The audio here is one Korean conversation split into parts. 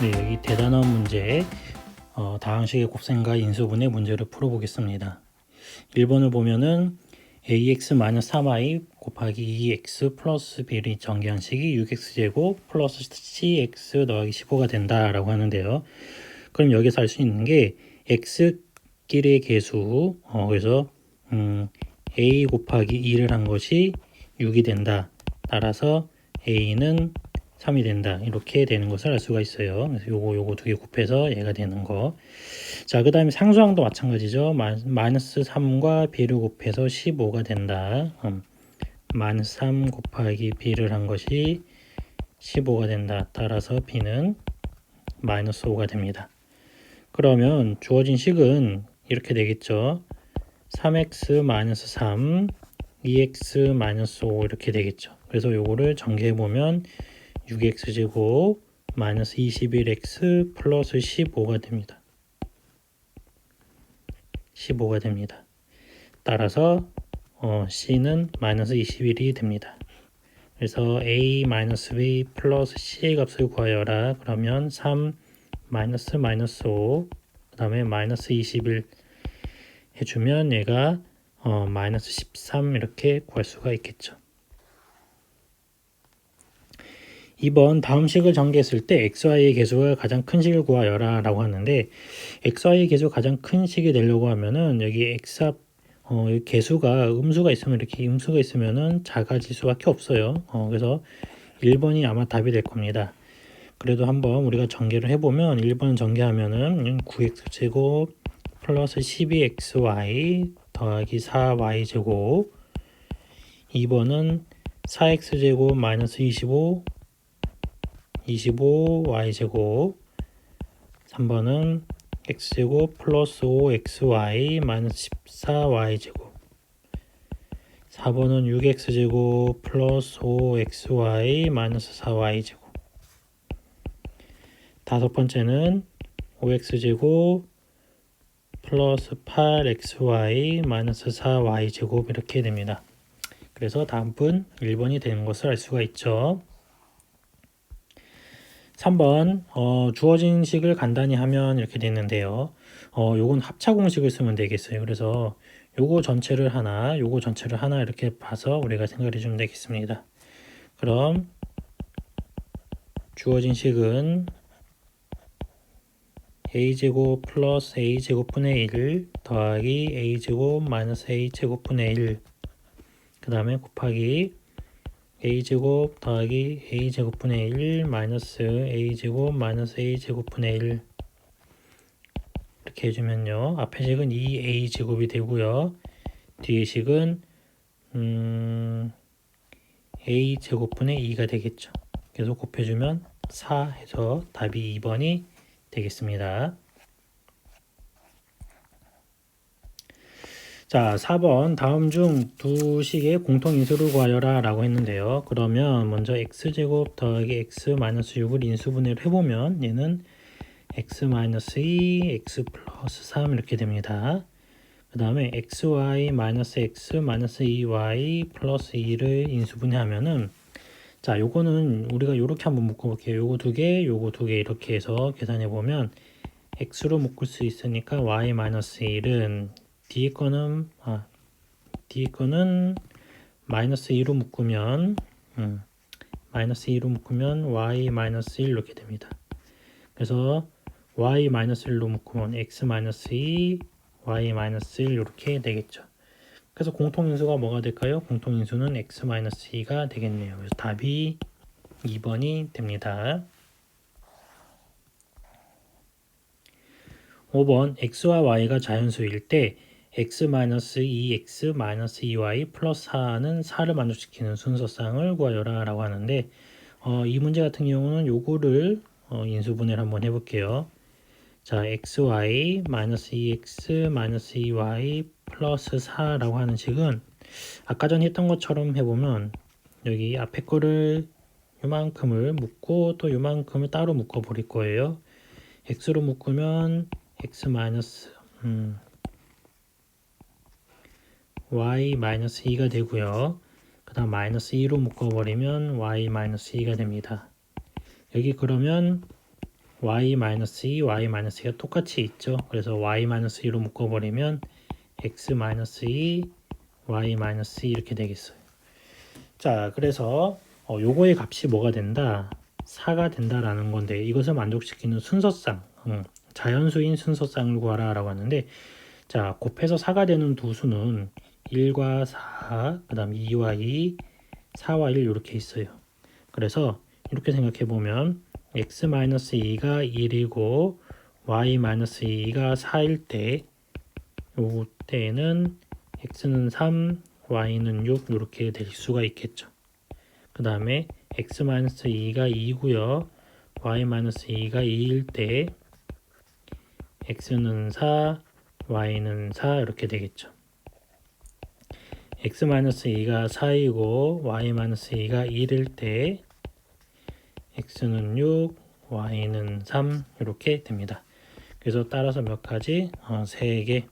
네, 여기 대단한 문제, 어, 다항식의 곱셈과 인수분해 문제를 풀어보겠습니다. 1번을 보면은 ax-3y 곱하기 2x 플러스 b의 정기항식이 6x제곱 플러스 cx 더하기 15가 된다라고 하는데요. 그럼 여기서 알 수 있는 게 x끼리의 개수, 어, 그래서 음, a 곱하기 2를 한 것이 6이 된다. 따라서 a는 3이 된다. 이렇게 되는 것을 알 수가 있어요. 그래서 요거 요거 두 개 곱해서 얘가 되는 거. 자, 그 다음에 상수항도 마찬가지죠. 마, 마이너스 3과 b를 곱해서 15가 된다. 음, 마이너스 3 곱하기 b를 한 것이 15가 된다. 따라서 b는 마이너스 5가 됩니다. 그러면 주어진 식은 이렇게 되겠죠. 3x 마이너스 3, 2x 마이너스 5 이렇게 되겠죠. 그래서 요거를 전개해 보면 6x제곱 마이너스 21x 플러스 15가 됩니다. 15가 됩니다. 따라서 어, c는 마이너스 21이 됩니다. 그래서 a 마이너스 b 플러스 c의 값을 구하여라. 그러면 3 마이너스 마이너스 5, 그 다음에 마이너스 21 해주면 얘가 어, 마이너스 13 이렇게 구할 수가 있겠죠. 2번 다음 식을 전개했을 때 xy의 개수가 가장 큰 식을 구하여라 라고 하는데 xy의 개수가 가장 큰 식이 되려고 하면은 여기 x 앞 어, 이 개수가 음수가 있으면 이렇게 음수가 있으면은 작아질 수밖에 없어요. 어, 그래서 1번이 아마 답이 될 겁니다. 그래도 한번 우리가 전개를 해보면 1번 전개하면은 9x제곱 플러스 12xy 더하기 4y제곱 2번은 4x제곱 마이너스 25 25y제곱 3번은 x제곱 플러스 5xy 마이너스 14y제곱 4번은 6x제곱 플러스 5xy 마이너스 4y제곱 다섯 번째는 5x제곱 플러스 8xy 마이너스 4y제곱 이렇게 됩니다. 그래서 다음 분 1번이 되는 것을 알 수가 있죠. 3번 어, 주어진 식을 간단히 하면 이렇게 되는데요. 어, 요건 합차 공식을 쓰면 되겠어요. 그래서 요거 전체를 하나, 요거 전체를 하나 이렇게 봐서 우리가 생각해 주면 되겠습니다. 그럼 주어진 식은 a제곱 플러스 a제곱분의 1 더하기 a제곱 마이너스 a제곱분의 1그 다음에 곱하기 a제곱 더하기 a제곱분의 1 마이너스 a제곱 마이너스 a제곱분의 1 이렇게 해주면요. 앞에 식은 2a제곱이 되고요. 뒤에 식은 음, a제곱분의 2가 되겠죠. 계속 곱해주면 4 해서 답이 2번이 되겠습니다 자, 4번 다음 중 두 식의 공통인수를 구하여라 라고 했는데요. 그러면 먼저 x제곱 더하기 x-6을 인수분해를 해보면 얘는 x-2, x 플러스 3 이렇게 됩니다. 그 다음에 xy 마이너스 x 마이너스 2y 플러스 2를 인수분해하면은 자 요거는 우리가 요렇게 한번 묶어볼게요. 요거 두 개, 요거 두 개 이렇게 해서 계산해보면 x로 묶을 수 있으니까 y 마이너스 1은 뒤에 거는 아 뒤에 거는 마이너스 2로 묶으면 음, 마이너스 2로 묶으면 y 마이너스 1 이렇게 됩니다. 그래서 y 마이너스 1로 묶으면 x 마이너스 2 y 마이너스 1 이렇게 되겠죠. 그래서 공통인수가 뭐가 될까요? 공통인수는 x 마이너스 2가 되겠네요. 그래서 답이 2번이 됩니다. 5번 x와 y가 자연수일 때 x-2x-2y 플러스 4는 4를 만족시키는 순서쌍을 구하여라 라고 하는데 어, 이 문제 같은 경우는 요거를 어, 인수분해를 한번 해볼게요. 자, xy 마이너스 2x 마이너스 2y 플러스 4라고 하는 식은 아까 전에 했던 것처럼 해보면 여기 앞에 거를 요만큼을 묶고 또 요만큼을 따로 묶어 버릴 거예요. x로 묶으면 x 음, y 마이너스 2가 되고요. 그 다음 마이너스 2로 묶어버리면 y 마이너스 2가 됩니다. 여기 그러면 y-2, y-2가 똑같이 있죠. 그래서 y-2로 묶어버리면 x-2, y-2 이렇게 되겠어요. 자, 그래서 어, 요거의 값이 뭐가 된다? 4가 된다라는 건데 이것을 만족시키는 순서상 음, 자연수인 순서상을 구하라 라고 하는데 자 곱해서 4가 되는 두 수는 1과 4, 그 다음 2와 2, 4와 1 이렇게 있어요. 그래서 이렇게 생각해 보면 x-2가 1이고 y-2가 4일 때 요때는 x는 3, y는 6 이렇게 될 수가 있겠죠. 그 다음에 x-2가 2고요. y-2가 2일 때 x는 4, y는 4 이렇게 되겠죠. X-2가 4이고 y-2가 1일 때 x는 6, y는 3 이렇게 됩니다. 그래서 따라서 몇 가지? 어, 3개,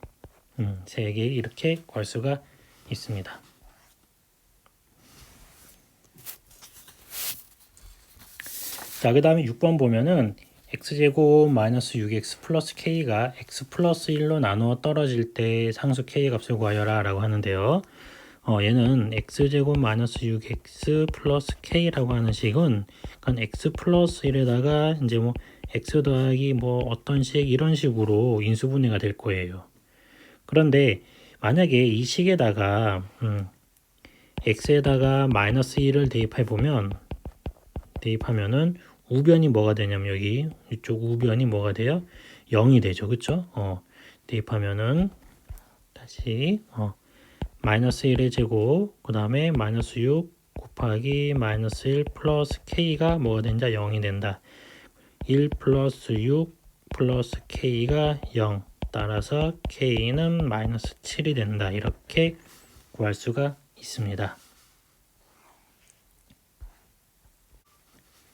음, 3개 이렇게 구할 수가 있습니다. 자, 그 다음에 6번 보면은 x제곱 마이너스 6x 플러스 k가 x 플러스 1로 나누어 떨어질 때 상수 k 값을 구하여라 라고 하는데요. 어, 얘는 x제곱 마이너스 6x 플러스 k라고 하는 식은 그건 x 플러스 1에다가 이제 뭐 x 더하기 뭐 어떤 식 이런 식으로 인수분해가 될 거예요. 그런데 만약에 이 식에다가 음, x에다가 마이너스 1을 대입해 보면 대입하면은 우변이 뭐가 되냐면 여기 이쪽 우변이 뭐가 돼요? 0이 되죠. 그쵸? 어, 대입하면은 다시 어, 마이너스 1의 제곱 그 다음에 마이너스 6 곱하기 마이너스 1 플러스 k가 뭐가 된다? 0이 된다. 1 플러스 6 플러스 k가 0 따라서 k는 마이너스 7이 된다. 이렇게 구할 수가 있습니다.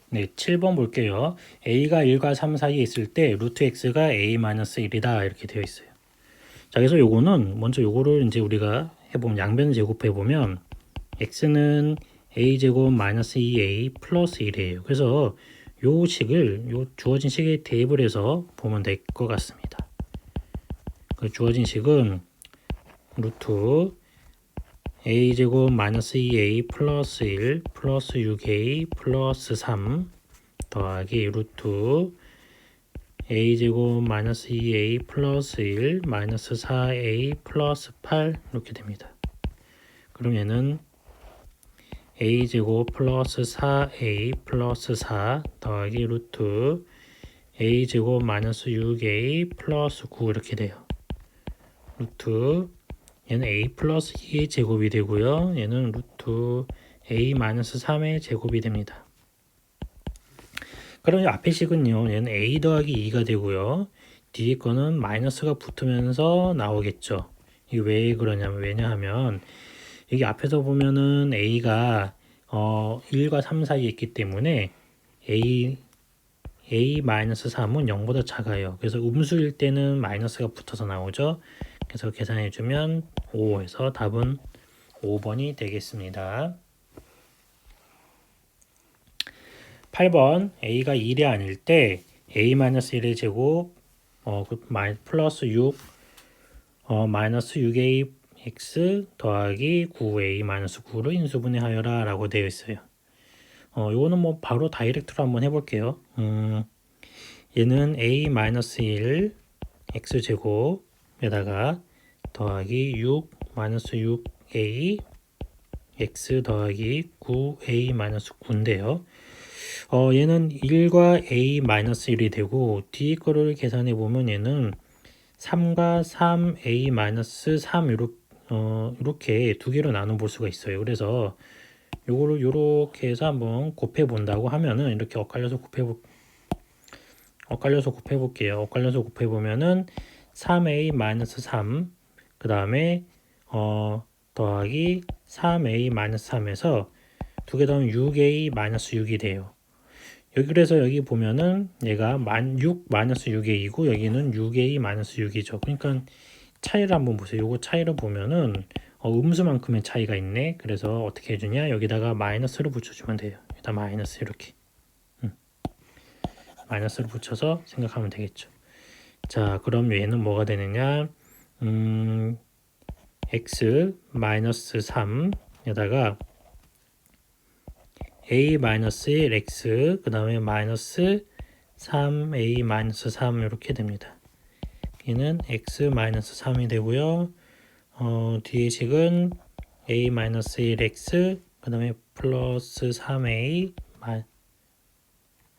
네, 7번 볼게요. a가 1과 3 사이에 있을 때 루트 x가 a-1이다 이렇게 되어 있어요. 자, 그래서 요거는 먼저 요거를 이제 우리가 해보면 양변 제곱해 보면 x는 a 제곱 마이너스 2a 플러스 1이에요. 그래서 요 식을 요 주어진 대입을 해서 보면 될 것 같습니다. 그 주어진 식은 루트 a제곱 마이너스 2a 플러스 1 플러스 6a 플러스 3 더하기 루트 a제곱 마이너스 2a 플러스 1 마이너스 4a 플러스 8 이렇게 됩니다. 그럼 얘는 a제곱 플러스 4a 플러스 4 더하기 루트 a제곱 마이너스 6a 플러스 9 이렇게 돼요. 루트 얘는 a 플러스 2의 제곱이 되고요. 얘는 루트 a 마이너스 3의 제곱이 됩니다. 그럼 앞에 식은요. 얘는 a 더하기 2가 되고요. 뒤에 거는 마이너스가 붙으면서 나오겠죠. 이게 왜 그러냐면 왜냐하면 여기 앞에서 보면은 a가 어 1과 3 사이에 있기 때문에 a a 마이너스 3은 0보다 작아요. 그래서 음수일 때는 마이너스가 붙어서 나오죠. 그래서 계산해 주면 5에서 답은 5번이 되겠습니다. 8번 a가 1이 아닐 때 a-1의 제곱 어, 그 플러스 6 어, 마이너스 6a x 더하기 9a 마이너스 9로 인수분해하여라 라고 되어 있어요. 어, 요거는 뭐 바로 다이렉트로 한번 해볼게요. 음, 얘는 a 마이너스 1 x 제곱에다가 더하기 6 마이너스 6a x 더하기 9a 마이너스 9인데요. 어, 얘는 1과 a 마이너스 1이 되고 뒤 거를 계산해 보면 얘는 3과 3a 마이너스 3 이렇게, 어, 이렇게 두 개로 나눠 볼 수가 있어요. 그래서 요거를 요렇게 해서 한번 곱해 본다고 하면은 이렇게 엇갈려서 곱해 볼 엇갈려서 곱해 볼게요. 엇갈려서 곱해 보면은 3a 마이너스 3 그 다음에 어, 더하기 3a 마이너스 3에서 두 개 더하면 6a 마이너스 6이 돼요. 여기 그래서 여기 보면은 얘가 만 6 마이너스 6a이고 여기는 6a 마이너스 6이죠. 그러니까 차이를 한번 보세요. 요거 차이를 보면은 어, 음수만큼의 차이가 있네. 그래서 어떻게 해주냐? 여기다가 마이너스를 붙여주면 돼요. 여기다 마이너스 이렇게. 음. 마이너스를 붙여서 생각하면 되겠죠. 자, 그럼 얘는 뭐가 되느냐? 음, x 마이너스 3에다가 a 마이너스 1 x 그 다음에 마이너스 3a 마이너스 3 이렇게 됩니다. 얘는 x 마이너스 3이 되고요. 어, 뒤에 식은 a 마이너스 1 x 그 다음에 플러스 3a 마,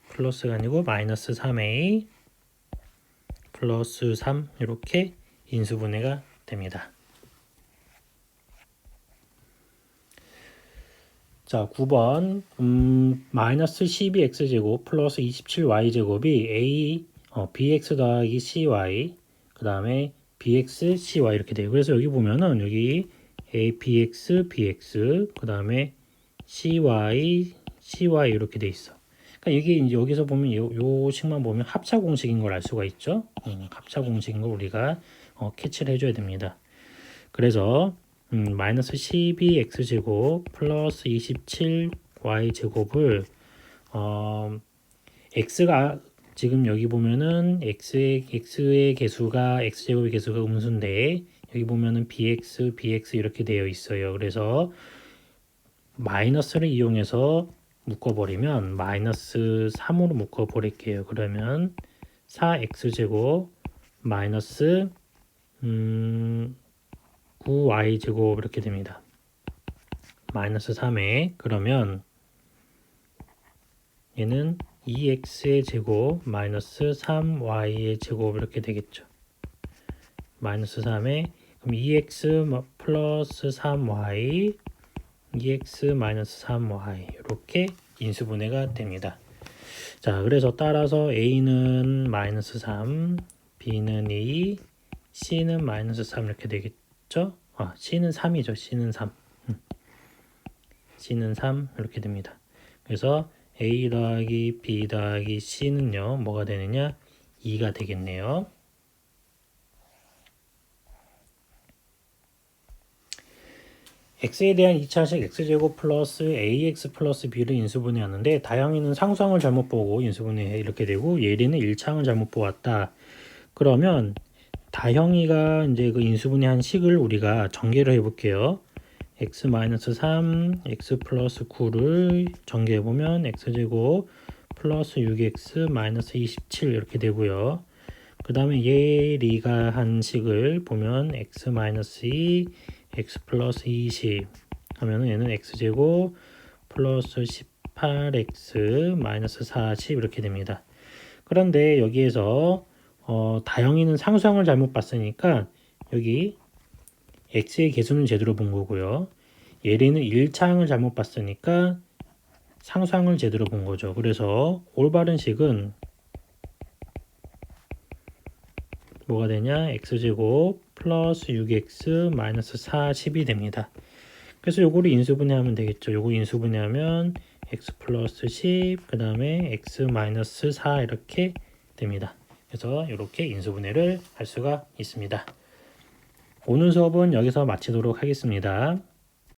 플러스가 아니고 마이너스 3a 플러스 3 이렇게 인수분해가 됩니다. 자, 9번 음, 마이너스 12x제곱 플러스 27y제곱이 a 어, bx 더하기 cy 그 다음에 bx cy 이렇게 돼요. 그래서 여기 보면은 여기 a bx bx 그 다음에 cy cy 이렇게 돼 있어. 그러니까 이게 이제 여기서 보면 요, 요 식만 보면 합차 공식인 걸 알 수가 있죠. 음, 합차 공식인 걸 우리가 어, 캐치를 해줘야 됩니다. 그래서 음, 마이너스 12x제곱 플러스 27y제곱을 어, x가 지금 여기 보면은 x의, x의 개수가 x제곱의 개수가 음수인데 여기 보면은 bx, bx 이렇게 되어 있어요. 그래서 마이너스를 이용해서 묶어버리면 마이너스 3으로 묶어버릴게요. 그러면 4x제곱 마이너스 음, 9y제곱 이렇게 됩니다. 마이너스 3에 그러면 얘는 2x의 제곱 마이너스 3y의 제곱 이렇게 되겠죠. 마이너스 3에 그럼 2x 플러스 3y 2x 마이너스 3y 이렇게 인수분해가 됩니다. 자 그래서 따라서 a는 마이너스 3 b는 2 c는 마이너스 3 이렇게 되겠죠? 아 c는 3이죠. c는 3 음. c는 3 이렇게 됩니다. 그래서 a 더하기 b 더하기 c는요 뭐가 되느냐 2가 되겠네요. x에 대한 2차식 x제곱 플러스 ax 플러스 b를 인수분해하는데 다영이는 상수항을 잘못 보고 인수분해 이렇게 되고 예리는 1차항을 잘못 보았다. 그러면 다형이가 이제 그 인수분해 한 식을 우리가 전개를 해볼게요. x-3, x 플러스 9를 전개해보면 x제곱 플러스 6x 마이너스 27 이렇게 되고요. 그 다음에 예리가 한 식을 보면 x 마이너스 2, x 플러스 20 하면은 얘는 x제곱 플러스 18x 마이너스 40 이렇게 됩니다. 그런데 여기에서 어, 다영이는 상수항을 잘못 봤으니까 여기 x의 개수는 제대로 본 거고요. 예리는 1차항을 잘못 봤으니까 상수항을 제대로 본 거죠. 그래서 올바른 식은 뭐가 되냐? x제곱 플러스 6x 마이너스 40이 됩니다. 그래서 요거를 인수분해하면 되겠죠. 요거 인수분해하면 x 플러스 10, 그 다음에 x 마이너스 4 이렇게 됩니다. 그래서 이렇게 인수분해를 할 수가 있습니다. 오늘 수업은 여기서 마치도록 하겠습니다.